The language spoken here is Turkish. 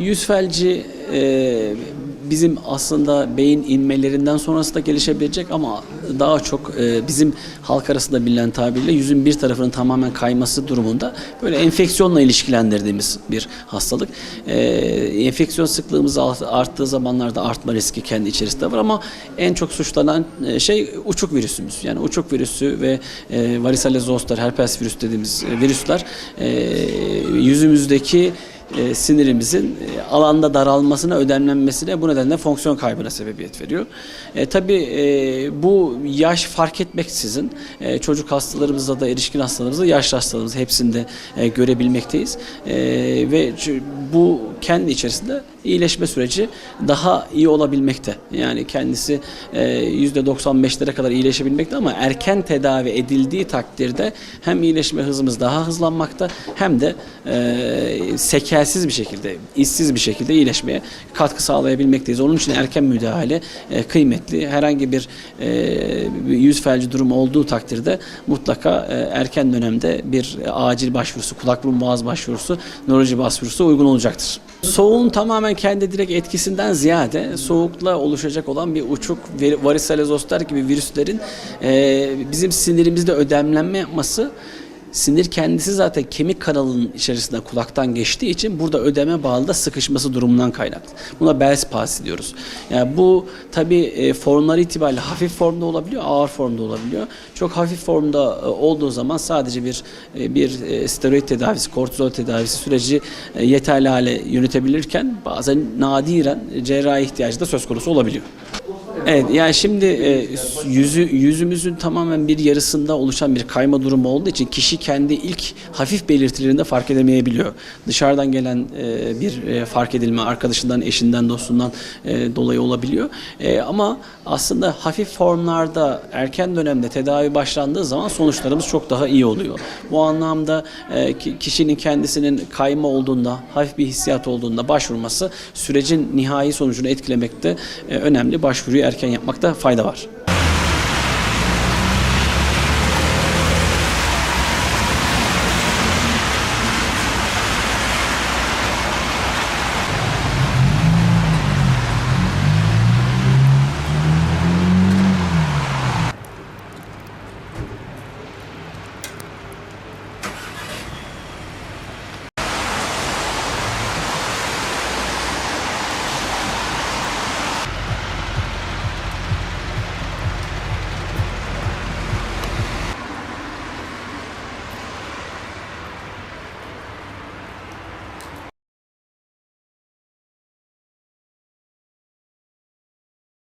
Yüz felci e, bizim aslında beyin inmelerinden sonrasında gelişebilecek ama daha çok e, bizim halk arasında bilinen tabirle yüzün bir tarafının tamamen kayması durumunda böyle enfeksiyonla ilişkilendirdiğimiz bir hastalık. E, enfeksiyon sıklığımız art- arttığı zamanlarda artma riski kendi içerisinde var ama en çok suçlanan e, şey uçuk virüsümüz. Yani uçuk virüsü ve e, varicella zoster, herpes virüs dediğimiz e, virüsler e, yüzümüzdeki e, sinirimizin e, alanda daralmasına, ödemlenmesine bu nedenle fonksiyon kaybına sebebiyet veriyor. E, tabii e, bu yaş fark etmeksizin e, çocuk hastalarımızda da erişkin hastalarımızda yaşlı hastalarımızda hepsinde e, görebilmekteyiz. E, ve bu kendi içerisinde iyileşme süreci daha iyi olabilmekte. Yani kendisi e, %95'lere kadar iyileşebilmekte ama erken tedavi edildiği takdirde hem iyileşme hızımız daha hızlanmakta hem de e, sekelsiz bir şekilde, işsiz bir şekilde iyileşmeye katkı sağlayabilmekteyiz. Onun için erken müdahale e, kıymetli. Herhangi bir e, yüz felci durumu olduğu takdirde mutlaka e, erken dönemde bir acil başvurusu, kulak burun boğaz başvurusu, nöroloji başvurusu uygun olacaktır. Soğuğun tamamen kendi direkt etkisinden ziyade soğukla oluşacak olan bir uçuk zoster gibi virüslerin e, bizim sinirimizde ödemlenme yapması Sinir kendisi zaten kemik kanalının içerisinde kulaktan geçtiği için burada ödeme bağlı da sıkışması durumundan kaynaklı. Buna Bell's palsy diyoruz. Yani bu tabi e, formları itibariyle hafif formda olabiliyor, ağır formda olabiliyor. Çok hafif formda e, olduğu zaman sadece bir e, bir steroid tedavisi, kortizol tedavisi süreci yeterli hale yönetebilirken bazen nadiren cerrahi ihtiyacı da söz konusu olabiliyor. Evet yani şimdi e, yüzü yüzümüzün tamamen bir yarısında oluşan bir kayma durumu olduğu için kişi kendi ilk hafif belirtilerinde fark edemeyebiliyor. Dışarıdan gelen e, bir e, fark edilme arkadaşından, eşinden, dostundan e, dolayı olabiliyor. E, ama aslında hafif formlarda erken dönemde tedavi başlandığı zaman sonuçlarımız çok daha iyi oluyor. Bu anlamda e, ki- kişinin kendisinin kayma olduğunda, hafif bir hissiyat olduğunda başvurması sürecin nihai sonucunu etkilemekte e, önemli. Başvuruyu erken yapmakta fayda var.